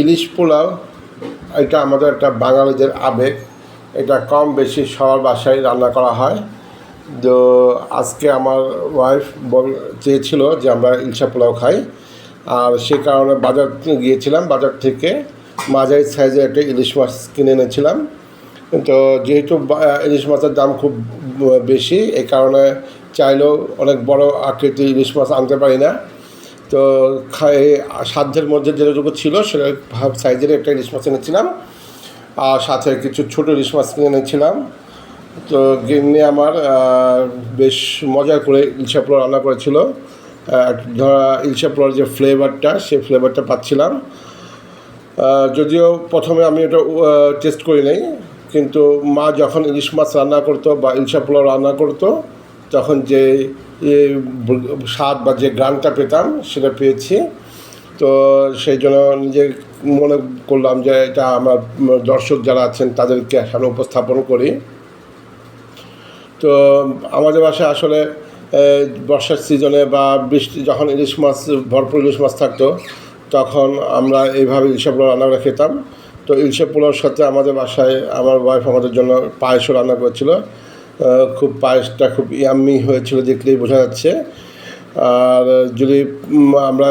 ইলিশ পোলাও, এটা আমাদের একটা বাঙালিদের আবেগ। এটা কম বেশি সবার বাসায় রান্না করা হয়। তো আজকে আমার ওয়াইফ বল, চেয়েছিল যে আমরা ইলশা পোলাও খাই। আর সে কারণে বাজার গিয়েছিলাম, বাজার থেকে মাঝারি সাইজের একটা ইলিশ মাছ কিনে এনেছিলাম। তো যেহেতু ইলিশ মাছের দাম খুব বেশি এই কারণে চাইলেও অনেক বড় আকৃতির ইলিশ মাছ আনতে পারি না। তো খাই, সাধ্যের মধ্যে যেটুকু ছিল সেটা সাইজের একটা ইলিশ মাছ এনেছিলাম। আর সাথে কিছু ছোটো ইলিশ মাছ কিনে এনেছিলাম। তো গিন্নি আমার বেশ মজা করে ইলশা পোলাও রান্না করেছিল। ধরা ইলশা পোলার যে ফ্লেভারটা, সেই ফ্লেভারটা পাচ্ছিলাম। যদিও প্রথমে আমি এটা টেস্ট করি নাই। কিন্তু মা যখন ইলিশ মাছ রান্না করতো বা ইলশা পোলাও রান্না করতো তখন যে স্বাদ বা যে গ্রানটা পেতাম, সেটা পেয়েছি। তো সেই জন্য নিজে মনে করলাম যে এটা আমার দর্শক যারা আছেন, তাদেরকে সামনে উপস্থাপন করি। তো আমাদের বাসায় আসলে বর্ষার সিজনে বা বৃষ্টি, যখন ইলিশ মাছ, ভরপুর ইলিশ মাছ থাকতো, তখন আমরা এইভাবে ইলিশা পোলাও রান্না করে খেতাম। তো ইলিশা পোলাওর সাথে আমাদের বাসায় আমার ওয়াইফ আমাদের জন্য পায়েসও রান্না করেছিল। খুব পায়েসটা খুব ইয়াম্মি হয়েছিল দেখলেই বোঝা যাচ্ছে। আর যদি আমরা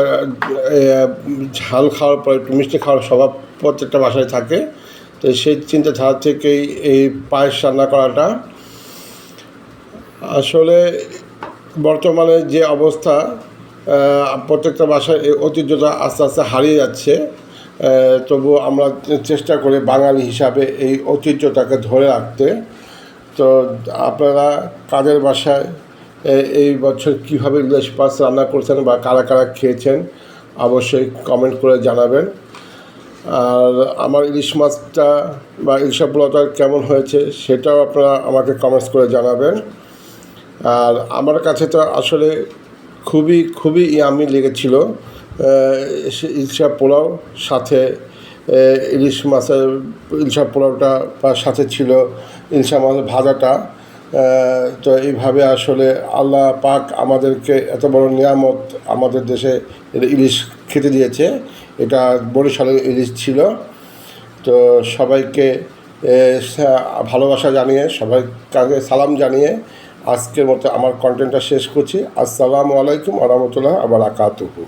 ঝাল খাওয়ার পর একটু মিষ্টি খাওয়ার স্বভাব প্রত্যেকটা বাসায় থাকে, তো সেই চিন্তাধারা থেকেই এই পায়েস রান্না করাটা। আসলে বর্তমানে যে অবস্থা প্রত্যেকটা বাসায় এই ঐতিহ্যটা আস্তে আস্তে হারিয়ে যাচ্ছে তবু আমরা চেষ্টা করে বাঙালি হিসাবে এই ঐতিহ্যটাকে ধরে রাখতে। তো আপনারা কাদের বাসায় এই বছর কীভাবে ইলিশ মাছ রান্না করছেন বা কারা কারা খেয়েছেন অবশ্যই কমেন্ট করে জানাবেন। আর আমার ইলিশ মাছটা বা ইলিশা পোলাওটা কেমন হয়েছে সেটাও আপনারা আমাকে কমেন্টস করে জানাবেন। আর আমার কাছে তো আসলে খুবই খুবই ইয়ামি লেগেছিল ইলশা পোলাও সাথে ইলিশ মাছের ইলশা পোলাওটা বা সাথে ছিল, ইলশা মাছের ভাজাটা। তো এইভাবে আসলে আল্লাহ পাক আমাদেরকে এত বড় নিয়ামত আমাদের দেশে ইলিশ খেতে দিয়েছে। এটা বরিশালের ইলিশ ছিল। তো সবাইকে ভালোবাসা জানিয়ে সবাই কাছে সালাম জানিয়ে আজকের মতো আমার কন্টেন্টটা শেষ করছি। আসসালামু আলাইকুম আরহামতুল্লাহ আবার আকাতুহু